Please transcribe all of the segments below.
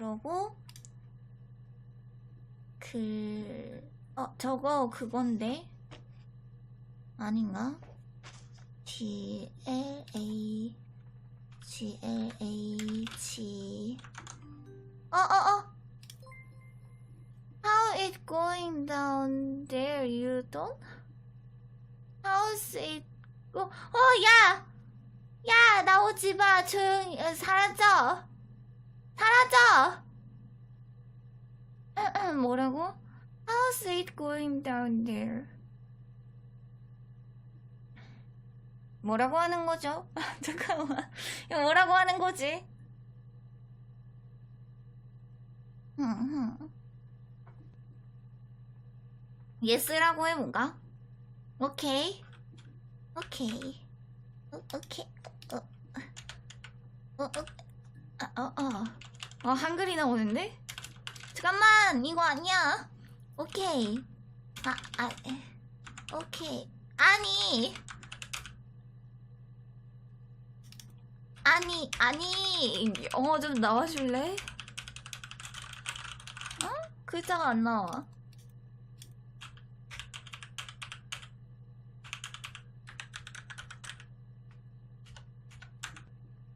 그러고 그... 어 저거 그건데 아닌가? G L A G L H 어어 어 어. How it going down there you don't? How's it go? 어 야! 야 나오지 마 조용히 어, 사라져 사라져 뭐라고? How's it going down there? 뭐라고 하는 거죠? 잠깐만 이거 뭐라고 하는 거지? 예스라고 해볼까? 오케이 오케이 어, 오케이 어, 어, 어, 아, 어, 어. 어, 한글이 나오는데? 잠깐만, 이거 아니야. 오케이. 아, 아, 에. 오케이. 아니. 아니, 아니. 영어 좀 나와줄래? 어? 글자가 안 나와.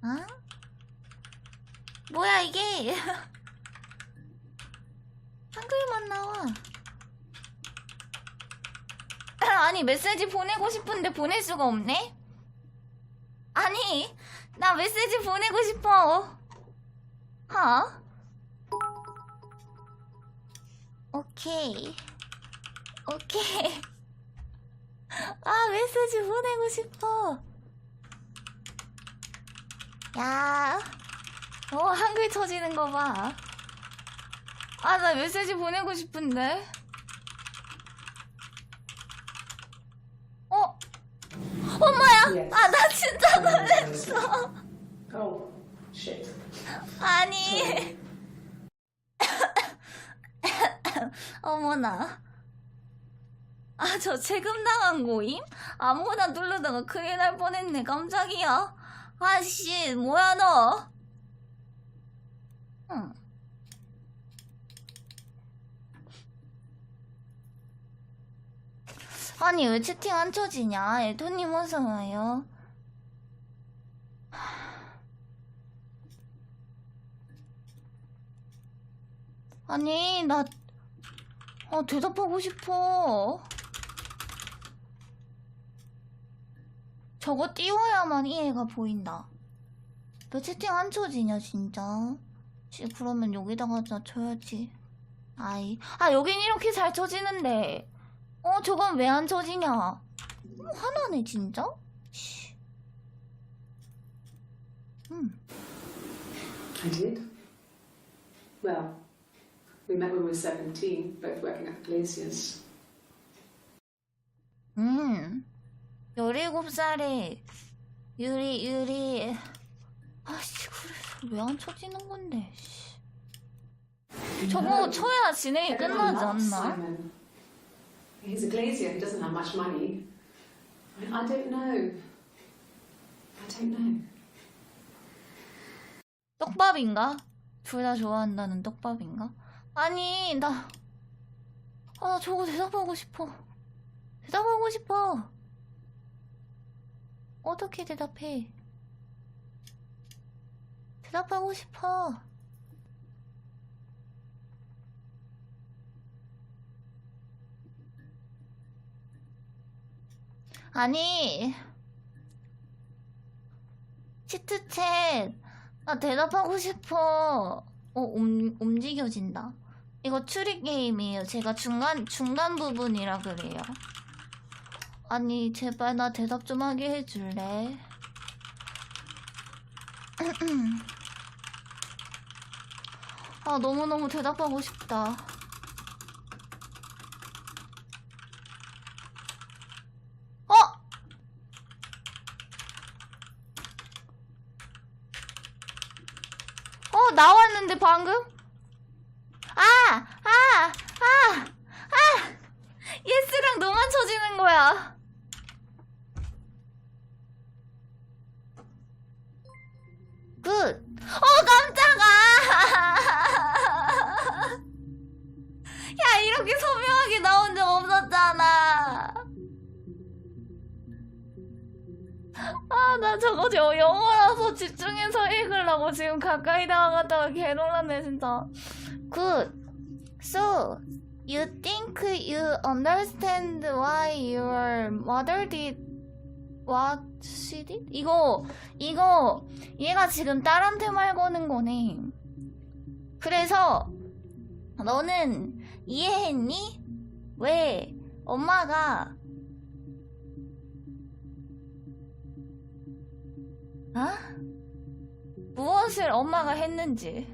어? 뭐야 이게? 한글만 나와. 아니 메시지 보내고 싶은데 보낼 수가 없네? 아니 나 메시지 보내고 싶어. 하? 오케이. 오케이. 아 메시지 보내고 싶어. 야. 어, 한글 터지는 거 봐. 아, 나 메시지 보내고 싶은데. 어? 엄마야! 아, 나 진짜 놀랬어. Oh. 아니. 어머나. 아, 저 세금 당한 거임? 아무거나 누르다가 큰일 날 뻔했네. 깜짝이야. 아씨, 뭐야, 너? 응. 아니, 왜 채팅 안 쳐지냐? 에도님 어서 와요. 아니, 나, 어, 대답하고 싶어. 저거 띄워야만 이 애가 보인다. 너 채팅 안 쳐지냐, 진짜? 씨, 그러면 여기다가 다 쳐야지. 아이. 아, 여긴 이렇게 잘 쳐지는데. 어, 저건 왜 안 쳐지냐? 어, 화나네, 진짜? 씨. 음. I did. Well, we met when we were 17, both working at the Glaciers. 음. 17살에 유리 유리 아씨 그래서 왜 안 쳐지는 건데 씨. 저거 쳐야 진행이 끝나지 않나? He's a glazier. He doesn't have much money. I, I don't know. I don't know. 떡밥인가? 둘 다 좋아한다는 떡밥인가? 아니 나 아, 나 저거 대답하고 싶어 대답하고 싶어 어떻게 대답해 대답하고 싶어 아니 치트챗 나 대답하고 싶어. 어, 움, 움직여진다. 이거 추리 게임이에요. 제가 중간, 중간 부분이라 그래요. 아니, 제발 나 대답 좀 하게 해줄래? 아, 너무너무 대답하고 싶다. 어! 어, 나왔는데 방금? 아! 아! 아! 아! 예스랑 너만 쳐지는 거야. 굿. 어, 깜짝아! 이렇게 선명하게 나온 적 없었잖아. 아, 나 저거 저 영어라서 집중해서 읽으려고 지금 가까이 다가갔다가 개놀랐네, 진짜. Good. So, you think you understand why your mother did what she did? 이거, 이거, 얘가 지금 딸한테 말 거는 거네. 그래서, 너는 이해했니? 왜 엄마가 아? 무엇을 엄마가 했는지.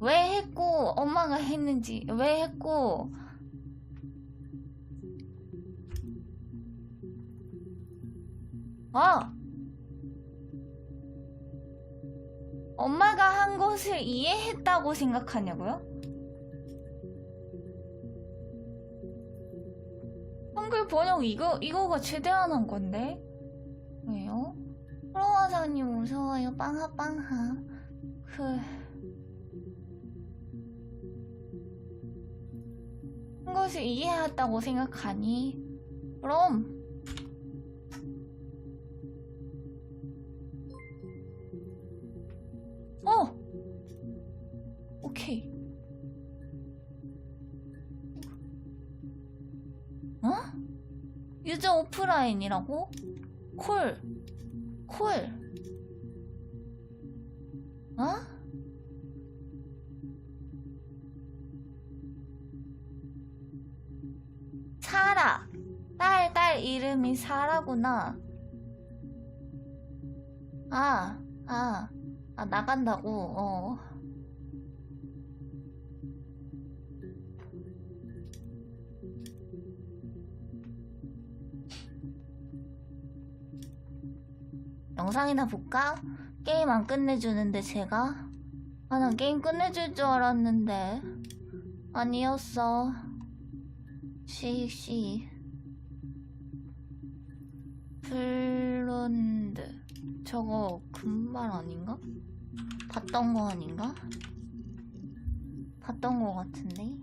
왜 했고, 엄마가 했는지, 왜 했고, 아! 엄마가 한 것을 이해했다고 생각하냐고요? 한글 번역 이거 이거가 최대한 한 건데? 왜요? 프로화사님 무서워요. 빵하 빵하. 그. 한 것을 이해했다고 생각하니? 그럼 유저 오프라인이라고? 콜. 콜. 어? 사라. 딸, 딸 이름이 사라구나. 아, 아, 아, 나간다고, 어. 영상이나 볼까? 게임 안 끝내주는데 제가? 아, 난 게임 끝내줄 줄 알았는데 아니었어. 시시 블론드 저거 금발 아닌가? 봤던 거 아닌가? 봤던 거 같은데?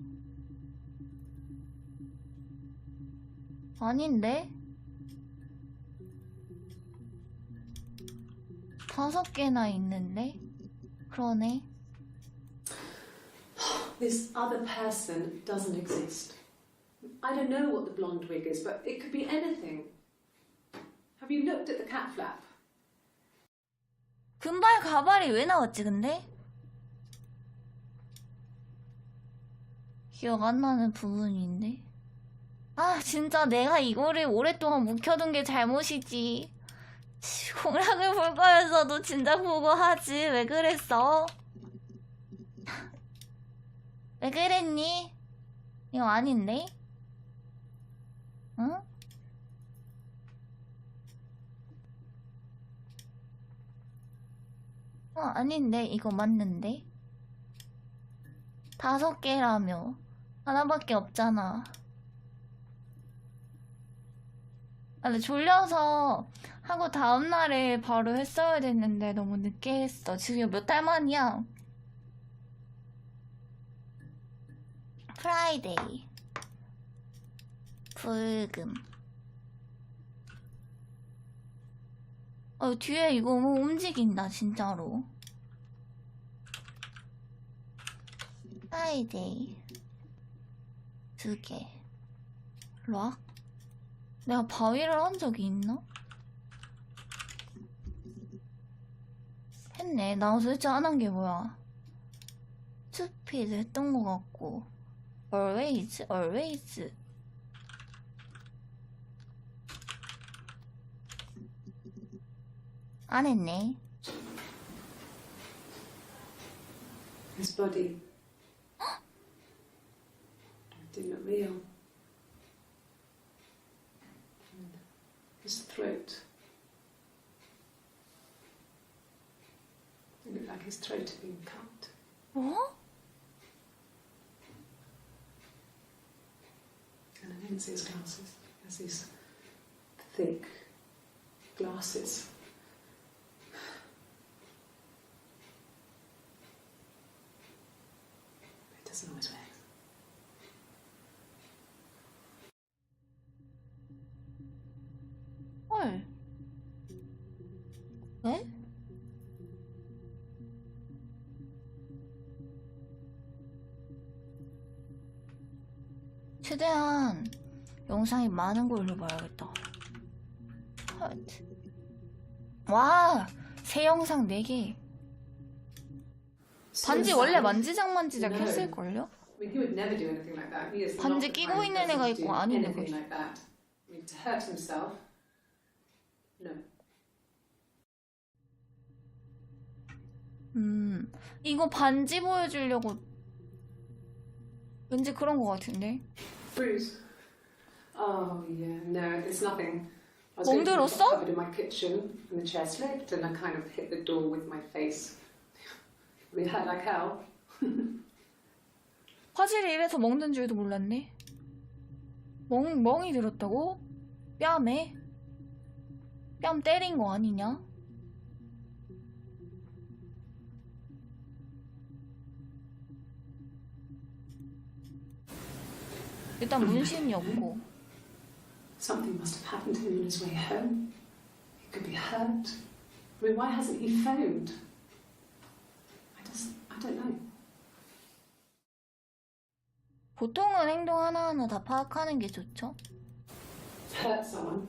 아닌데? 다섯 개나 있는데? 그러네. This other person doesn't exist. I don't know what the blonde wig is, but it could be anything. Have you looked at the cat flap? 금발 가발이 왜 나왔지, 근데? 기억 안 나는 부분인데. 아, 진짜 내가 이거를 오랫동안 묵혀둔 게 잘못이지. 치, 공략을 볼 거였어도 진작 보고 하지. 왜 그랬어? 왜 그랬니? 이거 아닌데? 응? 어, 아닌데, 이거 맞는데? 다섯 개라며. 하나밖에 없잖아. 아, 근데 졸려서 하고 다음날에 바로 했어야 됐는데 너무 늦게 했어. 지금 몇 달 만이야? 프라이데이. 불금. 어, 뒤에 이거 뭐 움직인다, 진짜로. 프라이데이. 두 개. 락? 내가 바위를 한 적이 있나? 했네. 나 도대체 안 한 게 뭐야? 스피드 했던 것 같고. always, always. 안 했네. His body didn't real. And his throat. It looked like his throat had been cut. 뭐? And I didn't see his glasses. He has these thick glasses. He doesn't always wear. 영상이 많은 걸로 봐야겠다. 헐. 와! 새 영상 4개. 반지 원래 만지작 만지작. 했을걸요? 반지 끼고 있는 애가 있고 안 있는 거지. No. 음, 이거 반지 보여주려고 왠지 그런 거 같은데? Bruce. Oh yeah, no, it's nothing. I was going to 멍들었어? get covered in my kitchen, and the chair slipped, and I kind of hit the door with my face. We hurt like hell. 화질이 이래서 먹는 줄도 몰랐네. 멍, 멍이 들었다고? 뺨에? 뺨 때린 거 아니냐? 일단 문신이 없고. Something must have happened to him on his way home. He could be hurt. I mean, why hasn't he phoned? I just, I don't know. 보통은 행동 하나하나 다 파악하는 게 좋죠? Hurt someone.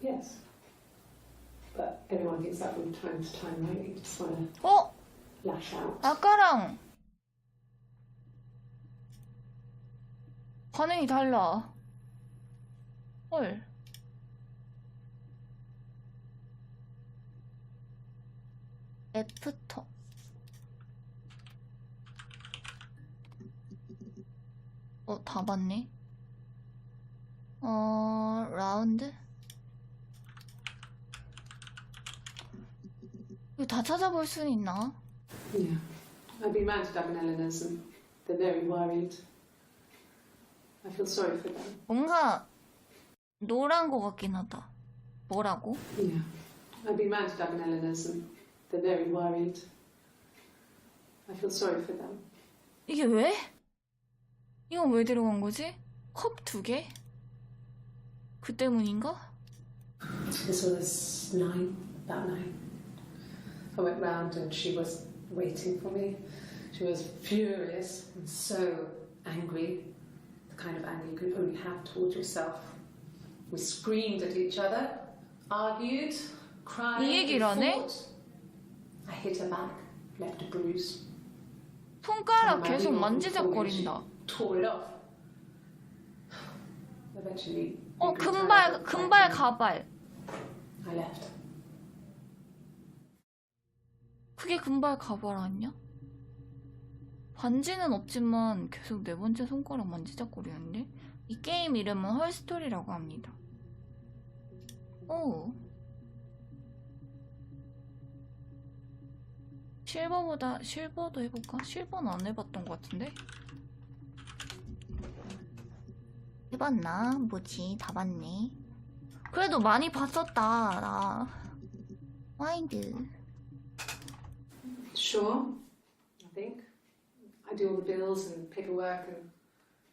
Yes. But everyone gets that from time to time, right? You just want to 어? lash out. 아까랑 반응이 달라. 헐. 애프터. 어, 다 봤네. 어, 라운드? 이거 다 찾아볼 수는 있나? Yeah. I've been round to Doug and Eleanor's and they're very worried. I feel sorry for them. 뭔가 노란 거 같긴 하다. 뭐라고? Yeah. I've been round to Doug and Eleanor's and they're very worried. I feel sorry for them. 이게 왜? 이건 왜 들어간 거지? 컵 두 개? 그 때문인가? This was nine, about nine. I went round and she was waiting for me. She was furious and so angry, the kind of anger you can only have towards yourself. We screamed at each other, argued, cried, 이 얘기를 fought. I hit her back, left a bruise. 손가락 계속 만지작거린다. Tore it off. Eventually, 어, 금발, 금발. 가발. I left. 그게 금발 가발 아니야? 반지는 없지만 계속 네 번째 손가락 만지작거리는데? 이 게임 이름은 헐스토리라고 합니다. 오. 실버보다 실버도 해볼까? 실버는 안 해봤던 것 같은데? 해봤나? 뭐지? 다 봤네. 그래도 많이 봤었다, 나. 와인드. Sure, I think. I do all the bills and paperwork and handle all the money.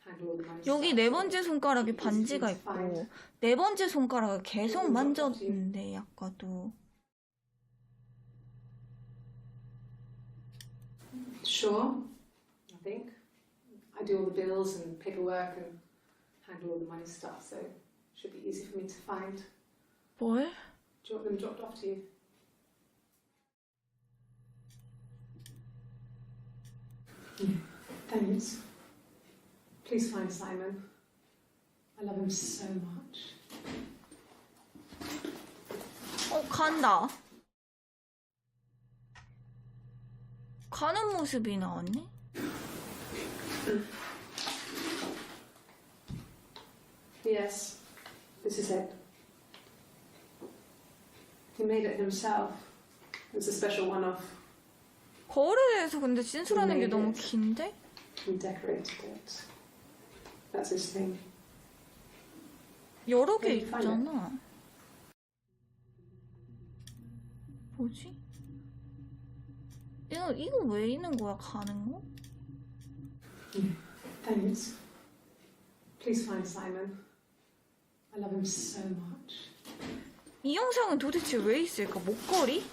여기 네 번째 손가락에 반지가. 있고 네 번째 손가락을 계속 만졌는데 아까도 Sure, I think. I do all the bills and paperwork and handle all the money stuff, so it should be easy for me to find. 뭘? Do you want them dropped off to you? Thanks. Please find Simon. I love him so much. 어 간다 가는 모습이 나왔네? Yes, this is it. He made it himself. It was a special one off. 거울에 대해서 근데 진술하는 게 너무 긴데? He decorated it. That's thing. 여러 개? 있잖아 뭐지? 이거, 이거 왜 있는 거야 가는 거? Thanks. Please find Simon. I love him so much. 이 영상은 도대체 왜 있을까? 목걸이?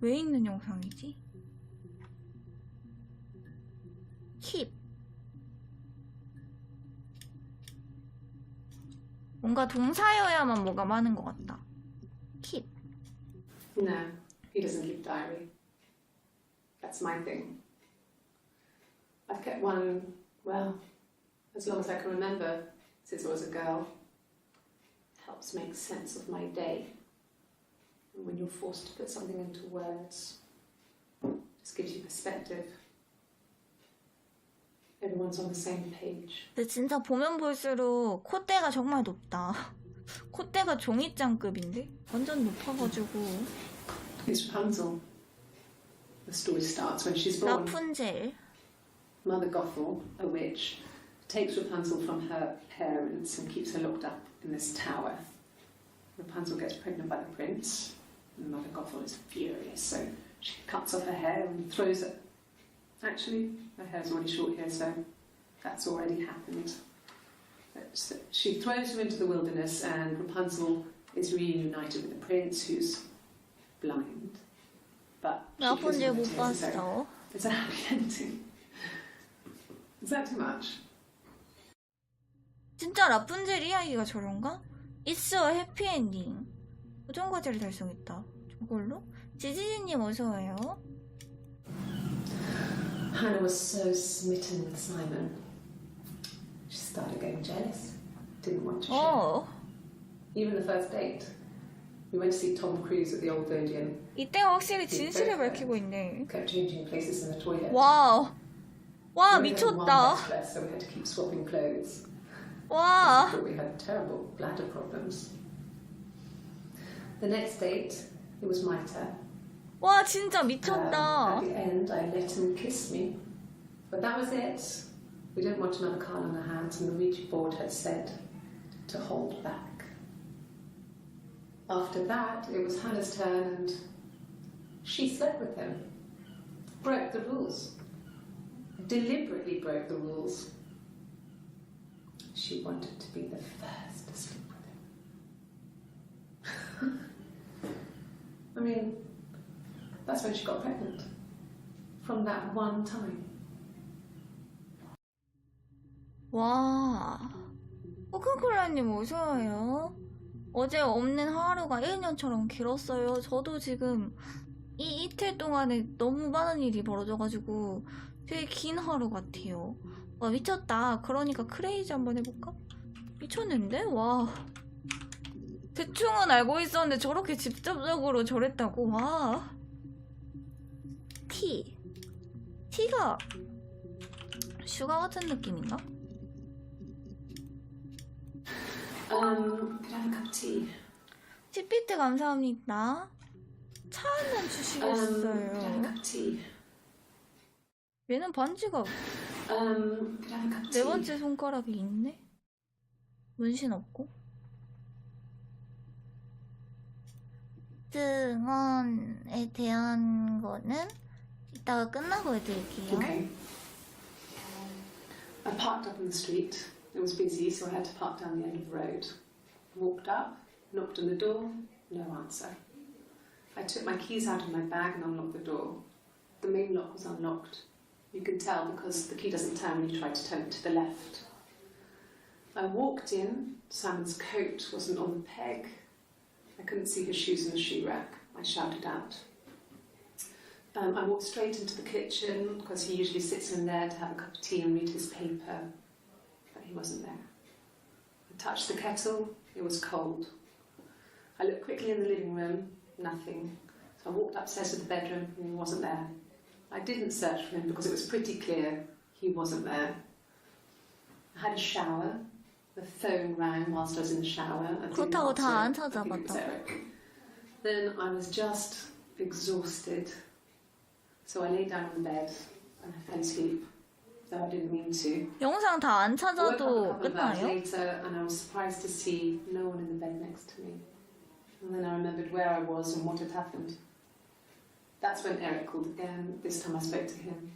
왜 있는 영상이지? 킵. 뭔가 동사여야만 뭐가 많은 것 같다. 킵. No, he doesn't keep diary. That's my thing. I've kept one, well, as long as I can remember since I was a girl. Helps make sense of my day. And when you're forced to put something into words, just gives you perspective. Everyone's on the same page. 근데 진짜 보면 볼수록 콧대가 정말 높다. 콧대가 종이장급인데? 완전 높아가지고. It's Rapunzel. The story starts when she's born. 라푼젤. Mother Gothel, a witch, takes Rapunzel from her parents and keeps her locked up in this tower. Rapunzel gets pregnant by the prince, and Mother Gothel is furious, so she cuts off her hair and throws it. Actually, her hair's already short here, so that's already happened. But she throws her into the wilderness, and Rapunzel is reunited with the prince, who's blind. But she kisses 라푼젤 him 못 with tears, so 봤어. it's a happy ending. Is that too much? 진짜 라푼젤 이야기가 저런가? It's a happy ending. 고정 과제를 달성했다. 저걸로? 지지지님 어서와요. Hannah was so smitten with Simon. She started getting jealous. Didn't want to share. 어, Even the first date. We went to see Tom Cruise at the Old Odeon. 이때가 확실히 진실을 밝히고 있네. Kept changing places in the toilet. 와우. 와, We only had one 미쳤다. best dress, so we had to keep swapping clothes. 와. Thought we had terrible bladder problems. The next date, it was my turn. 와, 진짜 Um, 미쳤다. at the end, I let him kiss me. But that was it. We didn't want another card on our hands, and the Ouija board had said to hold back. After that, it was Hannah's turn, and she slept with him. Broke the rules. Deliberately broke the rules. She wanted to be the first to sleep That's when she got pregnant. From that one time. 와. 코카콜라님 어서 와요. 어제 없는 하루가 1년처럼 길었어요. 저도 지금 이 이틀 동안에 너무 많은 일이 벌어져가지고 되게 긴 하루 같아요. 와, 미쳤다. 그러니까 크레이지 한번 해볼까? 미쳤는데? 와. 대충은 알고 있었는데 저렇게 직접적으로 저랬다고? 와. 티. 티가 슈가 같은 느낌인가? Um, cup of tea? 티피트 감사합니다. 차한잔 Um, could I have a 주시겠어요? of tea? 얘는 반지가 Um, a cup of 네? 번째 손가락이 있네? 문신 없고? 증언에 대한 거는 이따가 끝나고 해드릴게요. Okay. I parked up on the street. It was busy, so I had to park down the end of the road. Walked up, knocked on the door, no answer. I took my keys out of my bag and unlocked the door. The main lock was unlocked. You can tell because the key doesn't turn when you try to turn it to the left. I walked in, Simon's coat wasn't on the peg. I couldn't see his shoes in the shoe rack. I shouted out. um, I walked straight into the kitchen because he usually sits in there to have a cup of tea and read his paper, but he wasn't there. I touched the kettle, it was cold. I looked quickly in the living room, nothing. So I walked upstairs to the bedroom and he wasn't there. I didn't search for him because it was pretty clear he wasn't there. I had a shower. The phone rang whilst I was in the shower. I it, I then I was just exhausted. So I lay down on the bed and I fell asleep, though I didn't mean to. 영상 다 안 I woke up a 찾아도 couple of hours 끝나요? later and I was surprised to see no one in the bed next to me. And then I remembered where I was and what had happened. That's when Eric called again. This time I spoke to him.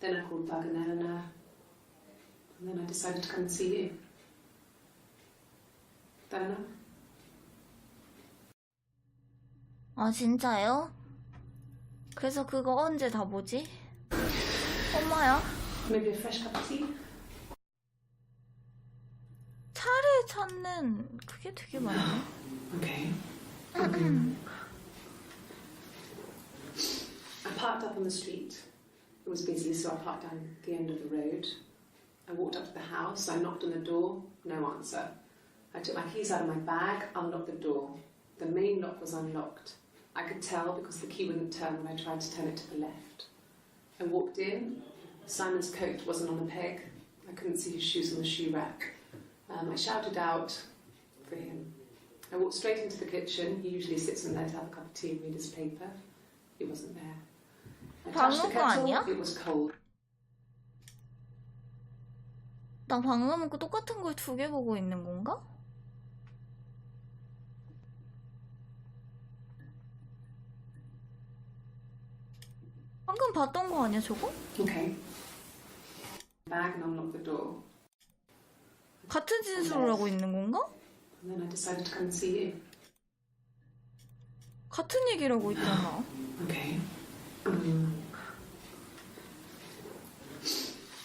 Then I called Doug and Eleanor. And then I decided to come and see you. Eleanor? 아 진짜요? 그래서 그거 언제 다 보지? 엄마야? Maybe a fresh cup of tea? 차를 찾는 그게 되게 많네. Okay. Um, I parked up on the street. It was busy, so I parked down the end of the road. I walked up to the house. I knocked on the door. No answer. I took my keys out of my bag, unlocked the door. The main lock was unlocked. I could tell because the key wouldn't turn when I tried to turn it to the left. I walked in. Simon's coat wasn't on the peg. I couldn't see his shoes on the shoe rack. Um, I shouted out for him. I walked straight into the kitchen. He usually sits in there to have a cup of tea and read his paper. He wasn't there. I touched the 방금 거 kettle. 아니야? It was cold. 나 방금 그 똑같은 걸 두 개 보고 있는 건가? 방금 봤던 거 아니야 저거? Okay. Bag and unlocked the door. 같은 진술을 하고 있는 건가? And then I decided to come and see you. 같은 얘기를 하고 있잖아. Okay. Um,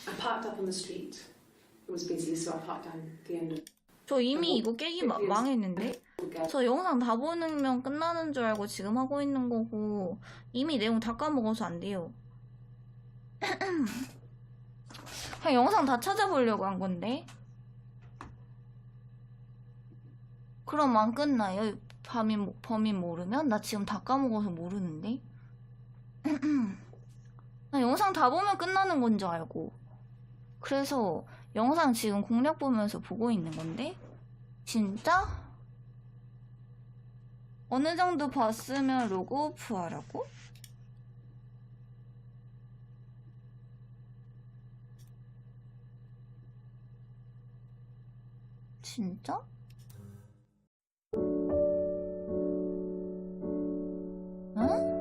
I parked up on the street. It was busy, so I parked down the end of 저 이미 이거 깨기 마- 망했는데? 저 영상 다 보면 끝나는 줄 알고 지금 하고 있는 거고 이미 내용 다 까먹어서 안 돼요. 그냥 영상 다 찾아보려고 한 건데. 그럼 안 끝나요? 범인, 범인 모르면? 나 지금 다 까먹어서 모르는데. 나 영상 다 보면 끝나는 건 줄 알고. 그래서 영상 지금 공략 보면서 보고 있는 건데. 진짜? 어느 정도 봤으면 로고 오프 하라고? 진짜? 응? 응?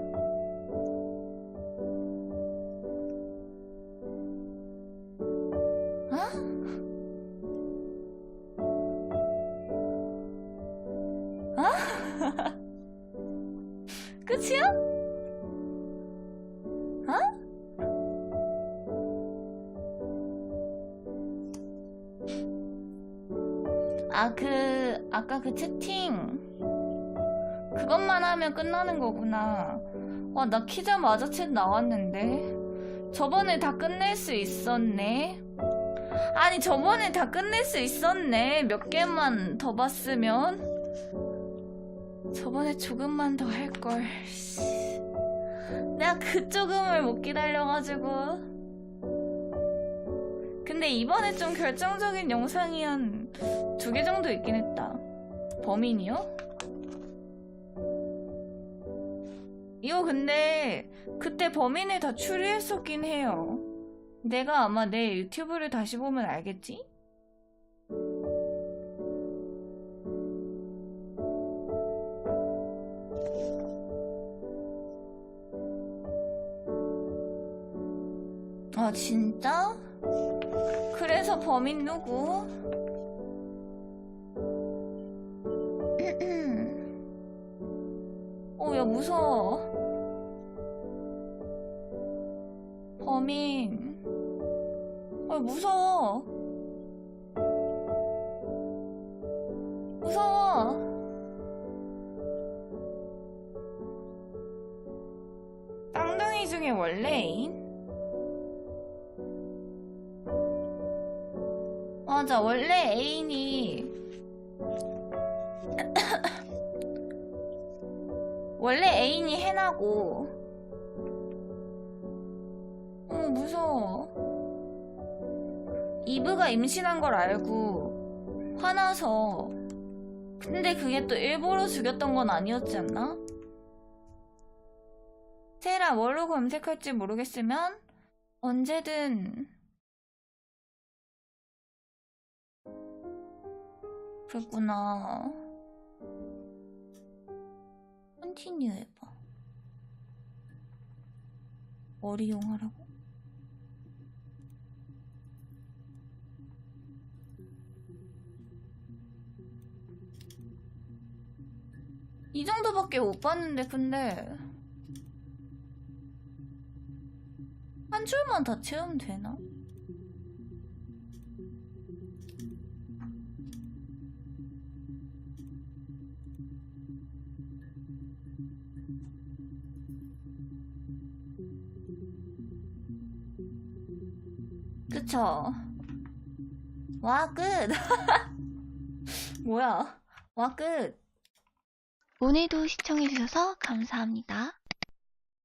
끝이야? 어? 아, 그, 아까 그 채팅. 그것만 하면 끝나는 거구나. 와, 나 키자마자 챗 나왔는데. 저번에 다 끝낼 수 있었네. 아니, 저번에 다 끝낼 수 있었네. 몇 개만 더 봤으면. 저번에 조금만 더 할걸. 씨. 내가 그 조금을 못 기다려가지고. 근데 이번에 좀 결정적인 영상이 한 두 개 정도 있긴 했다. 범인이요? 이거 근데 그때 범인을 다 추리했었긴 해요. 내가 아마 내 유튜브를 다시 보면 알겠지? 아, 진짜? 그래서 범인 누구? 어, 야, 무서워. 범인. 아, 무서워. 무서워. 쌍둥이 중에 원래 애인? 맞아, 원래 애인이 원래 애인이 해나고. 어 무서워. 이브가 임신한 걸 알고 화나서. 근데 그게 또 일부러 죽였던 건 아니었지 않나? 세라 뭘로 검색할지 모르겠으면 언제든 그랬구나. 컨티뉴 해봐. 머리 이용하라고? 이 정도밖에 못 봤는데, 근데. 한 줄만 다 채우면 되나? 그쵸? 와, 끝! 뭐야? 와, 끝! 오늘도 시청해주셔서 감사합니다.